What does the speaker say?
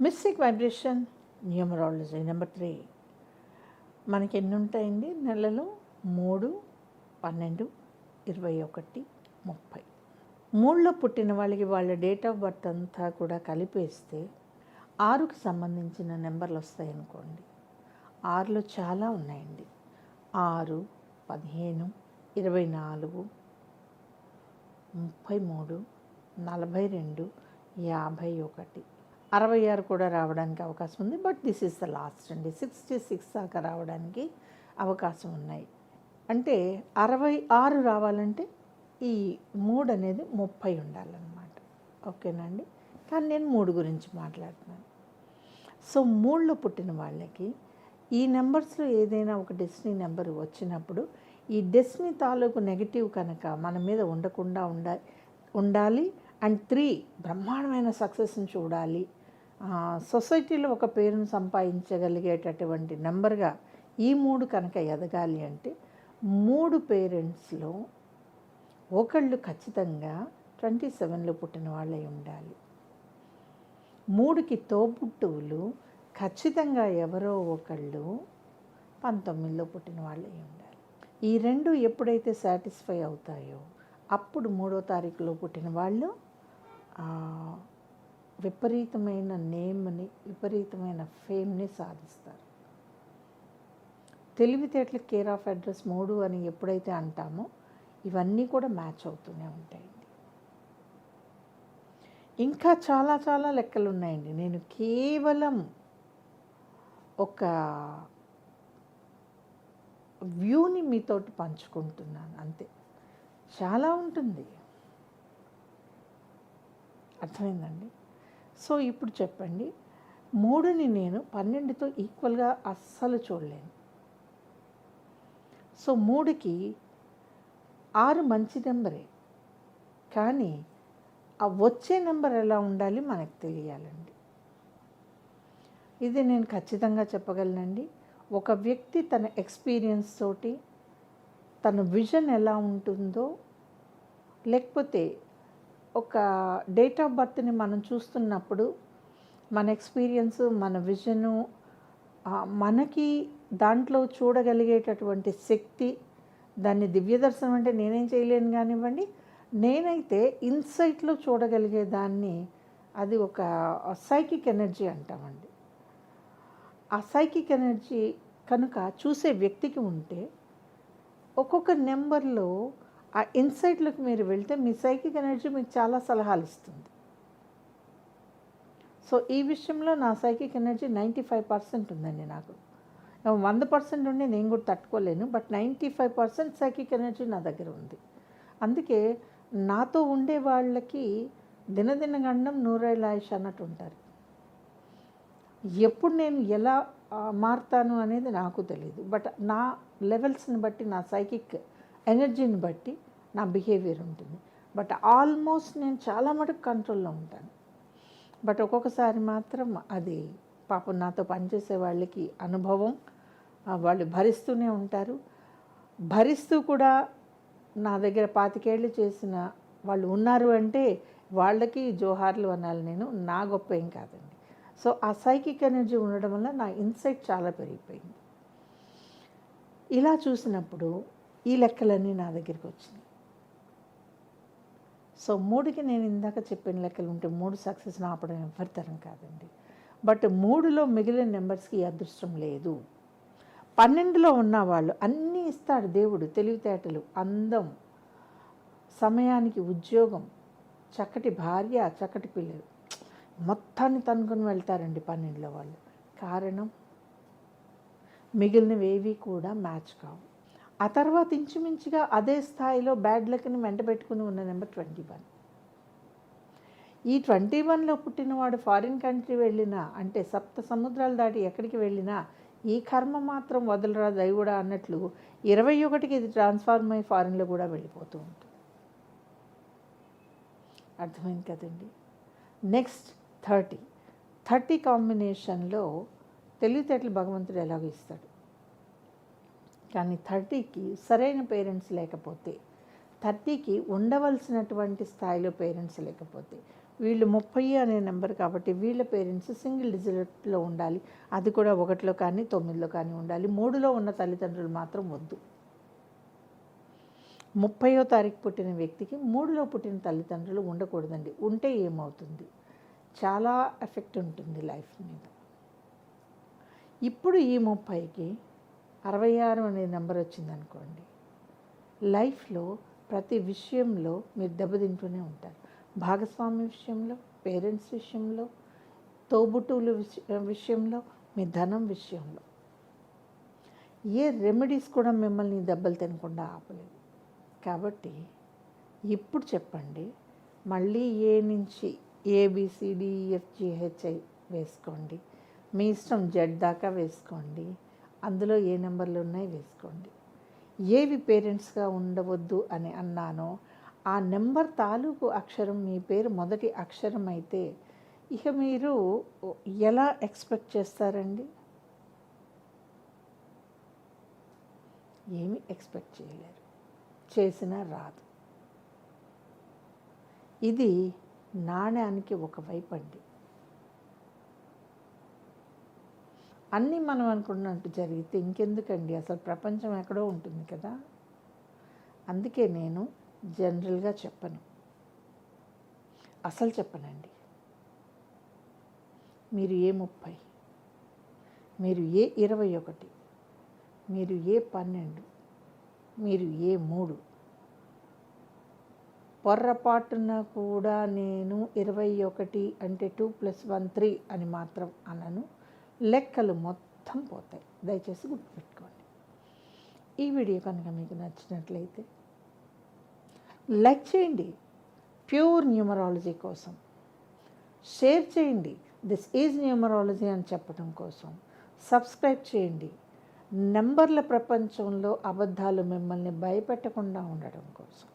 Mystic vibration numerology number three. మనకి ఎన్ని ఉంటాయండి? నెలలు మూడు పన్నెండు ఇరవై ఒకటి ముప్పై. మూడులో పుట్టిన వాళ్ళకి వాళ్ళ డేట్ ఆఫ్ బర్త్ అంతా కూడా కలిపేస్తే ఆరుకి సంబంధించిన నెంబర్లు వస్తాయనుకోండి ఆరులో చాలా ఉన్నాయండి. ఆరు పదిహేను ఇరవై నాలుగు ముప్పై మూడు నలభై రెండు యాభై ఒకటి. అరవై ఆరు కూడా రావడానికి అవకాశం ఉంది. But this is the last అండి. సిక్స్టీ సిక్స్ దాకా రావడానికి అవకాశం ఉన్నాయి. అంటే అరవై ఆరు రావాలంటే ఈ మూడు అనేది ముప్పై ఉండాలన్నమాట. ఓకేనండి కానీ నేను మూడు గురించి మాట్లాడుతున్నాను. సో మూడులో పుట్టిన వాళ్ళకి ఈ నెంబర్స్లో ఏదైనా ఒక డెస్టినీ నెంబర్ వచ్చినప్పుడు ఈ డెస్టినీ తాలూకు నెగిటివ్ కనుక మన మీద ఉండకుండా ఉండ ఉండాలి. అండ్ త్రీ బ్రహ్మాండమైన సక్సెస్ని చూడాలి. సొసైటీలో ఒక పేరును సంపాదించగలిగేటటువంటి నెంబర్గా ఈ మూడు కనుక ఎదగాలి అంటే మూడు పేరెంట్స్లో ఒకళ్ళు ఖచ్చితంగా ట్వంటీ సెవెన్లో పుట్టిన వాళ్ళై ఉండాలి. మూడుకి తోబుట్టువులు ఖచ్చితంగా ఎవరో ఒకళ్ళు పంతొమ్మిదిలో పుట్టిన వాళ్ళై ఉండాలి. ఈ రెండు ఎప్పుడైతే సాటిస్ఫై అవుతాయో అప్పుడు మూడో తారీఖులో పుట్టిన వాళ్ళు విపరీతమైన నేమ్ని విపరీతమైన ఫేమ్ని సాధిస్తారు. తెలివితేటలు కేర్ ఆఫ్ అడ్రస్ మూడు అని ఎప్పుడైతే అంటామో ఇవన్నీ కూడా మ్యాచ్ అవుతూనే ఉంటాయండి. ఇంకా చాలా చాలా లెక్కలు ఉన్నాయండి. నేను కేవలం ఒక వ్యూని మీతోటి పంచుకుంటున్నాను అంతే. చాలా ఉంటుంది. అర్థమైందండి? సో ఇప్పుడు చెప్పండి. మూడుని నేను పన్నెండుతో ఈక్వల్గా అస్సలు చూడలేను. సో మూడుకి ఆరు మంచి నెంబరే. కానీ ఆ వచ్చే నెంబర్ ఎలా ఉండాలి మనకు తెలియాలండి. ఇది నేను ఖచ్చితంగా చెప్పగలనండి. ఒక వ్యక్తి తన ఎక్స్పీరియన్స్ తోటి తన విజన్ ఎలా ఉంటుందో లేకపోతే ఒక డేట్ ఆఫ్ బర్త్ని మనం చూస్తున్నప్పుడు మన ఎక్స్పీరియన్స్ మన విజను మనకి దాంట్లో చూడగలిగేటటువంటి శక్తి దాన్ని దివ్యదర్శనం అంటే నేనేం చేయలేను కానివ్వండి నేనైతే ఇన్సైట్లో చూడగలిగే దాన్ని అది ఒక సైకిక్ ఎనర్జీ అంటామండి. ఆ సైకిక్ ఎనర్జీ కనుక చూసే వ్యక్తికి ఉంటే ఒక్కొక్క నెంబర్లో ఆ ఇన్సైట్లోకి మీరు వెళ్తే మీ సైకిక్ ఎనర్జీ మీకు చాలా సలహాలు ఇస్తుంది. సో ఈ విషయంలో నా psychic energy ninety five percent ఉందండి నాకు. వంద పర్సెంట్ ఉండి నేను కూడా తట్టుకోలేను but ninety five percent psychic energy నా దగ్గర ఉంది. అందుకే నాతో ఉండే వాళ్ళకి దినదిన గండం నూరేళ్ళ ఆయుష్ అన్నట్టు ఉంటారు. ఎప్పుడు నేను ఎలా మారుతాను అనేది నాకు తెలియదు బట్ నా లెవెల్స్ని బట్టి నా సైకిక్ ఎనర్జీని బట్టి నా బిహేవియర్ ఉంటుంది. బట్ ఆల్మోస్ట్ నేను చాలా మటుకు కంట్రోల్లో ఉంటాను. బట్ ఒక్కొక్కసారి మాత్రం అది పాపం నాతో పనిచేసే వాళ్ళకి అనుభవం వాళ్ళు భరిస్తూనే ఉంటారు. భరిస్తూ కూడా నా దగ్గర పాతికేళ్ళు చేసిన వాళ్ళు ఉన్నారు అంటే వాళ్ళకి జోహార్లు అనాలి నేను నా గొప్ప ఏం కాదండి. సో ఆ సైకిక్ ఎనర్జీ ఉండడం వల్ల నా ఇన్సైట్ చాలా పెరిగిపోయింది. ఇలా చూసినప్పుడు ఈ లెక్కలన్నీ నా దగ్గరికి వచ్చింది సో మూడుకి నేను ఇందాక చెప్పిన లెక్కలు ఉంటే మూడు సక్సెస్ ఆపడం ఎవరి తరం కాదండి. బట్ మూడులో మిగిలిన నెంబర్స్కి అదృష్టం లేదు. పన్నెండులో ఉన్నవాళ్ళు అన్నీ ఇస్తాడు దేవుడు తెలివితేటలు అందం సమయానికి ఉద్యోగం చక్కటి భార్య చక్కటి పిల్లలు. మొత్తాన్ని తనుకొని వెళ్తారండి పన్నెండులో వాళ్ళు. కారణం మిగిలినవి ఏవి కూడా మ్యాచ్ కావు. ఆ తర్వాత ఇంచుమించుగా అదే స్థాయిలో బ్యాడ్ లక్ని వెంట పెట్టుకుని ఉన్న నెంబర్ ట్వంటీ వన్. ఈ ట్వంటీ వన్లో పుట్టినవాడు ఫారిన్ కంట్రీ వెళ్ళినా అంటే సప్త సముద్రాలు దాటి ఎక్కడికి వెళ్ళినా ఈ కర్మ మాత్రం వదలరా దైవుడా అన్నట్లు ఇరవై ఒకటికి ఇది ట్రాన్స్ఫార్మ్ అయ్యి ఫారిన్లో కూడా వెళ్ళిపోతూ ఉంటుంది. అర్థమైంది కదండి? Next thirty. థర్టీ కాంబినేషన్లో తెలివితేటలు భగవంతుడు ఎలాగో ఇస్తాడు. కానీ థర్టీకి సరైన పేరెంట్స్ లేకపోతే థర్టీకి ఉండవలసినటువంటి స్థాయిలో పేరెంట్స్ లేకపోతే వీళ్ళు ముప్పై అనే నెంబర్ కాబట్టి వీళ్ళ పేరెంట్స్ సింగిల్ డిజిట్లో ఉండాలి. అది కూడా ఒకటిలో కానీ తొమ్మిదిలో కానీ ఉండాలి. మూడులో ఉన్న తల్లిదండ్రులు మాత్రం వద్దు. ముప్పయో తారీఖు పుట్టిన వ్యక్తికి మూడులో పుట్టిన తల్లిదండ్రులు ఉండకూడదండి. ఉంటే ఏమవుతుంది? చాలా ఎఫెక్ట్ ఉంటుంది లైఫ్ మీద. ఇప్పుడు ఈ ముప్పైకి అరవై ఆరు అనే నెంబర్ వచ్చిందనుకోండి. లైఫ్లో ప్రతి విషయంలో మీరు దెబ్బతింటూనే ఉంటారు. భాగస్వామి విషయంలో పేరెంట్స్ విషయంలో తోబుట్టువుల విష- విషయంలో మీ ధనం విషయంలో. ఏ రెమెడీస్ కూడా మిమ్మల్ని దెబ్బలు తినకుండా ఆపలేదు కాబట్టి ఇప్పుడు చెప్పండి మళ్ళీ ఏ నుంచి ఏబిసిడిఎఫ్జిహెచ్ఐ e, వేసుకోండి. మీ ఇష్టం జెడ్ దాకా వేసుకోండి. అందులో ఏ నెంబర్లు ఉన్నాయి వేసుకోండి. ఏవి పేరెంట్స్గా ఉండవద్దు అని అన్నానో ఆ నెంబర్ తాలూకు అక్షరం మీ పేరు మొదటి అక్షరం అయితే ఇక మీరు ఎలా ఎక్స్పెక్ట్ చేస్తారండి? ఏమి ఎక్స్పెక్ట్ చేయలేరు. చేసినా రాదు. ఇది నాణ్యానికి ఒక వైపు అండి. అన్నీ మనం అనుకున్నట్టు జరిగితే ఇంకెందుకండి? అసలు ప్రపంచం ఎక్కడో ఉంటుంది కదా? అందుకే నేను జనరల్గా చెప్పను. అసలు చెప్పనండి. మీరు ఏ ముప్పై మీరు ఏ ఇరవై ఒకటి మీరు ఏ పన్నెండు మీరు ఏ మూడు పొర్రపాటున కూడా నేను ఇరవై ఒకటి అంటే టూ ప్లస్ వన్ త్రీ అని మాత్రం అనను. లెక్కలు మొత్తం పోతాయి. దయచేసి గుర్తుపెట్టుకోండి. ఈ వీడియో కనుక మీకు నచ్చినట్లయితే లైక్ చేయండి. ప్యూర్ న్యూమరాలజీ కోసం షేర్ చేయండి. దిస్ ఈజ్ న్యూమరాలజీ అని చెప్పడం కోసం సబ్స్క్రైబ్ చేయండి. నెంబర్ల ప్రపంచంలో అబద్ధాలు మిమ్మల్ని భయపెట్టకుండా ఉండడం కోసం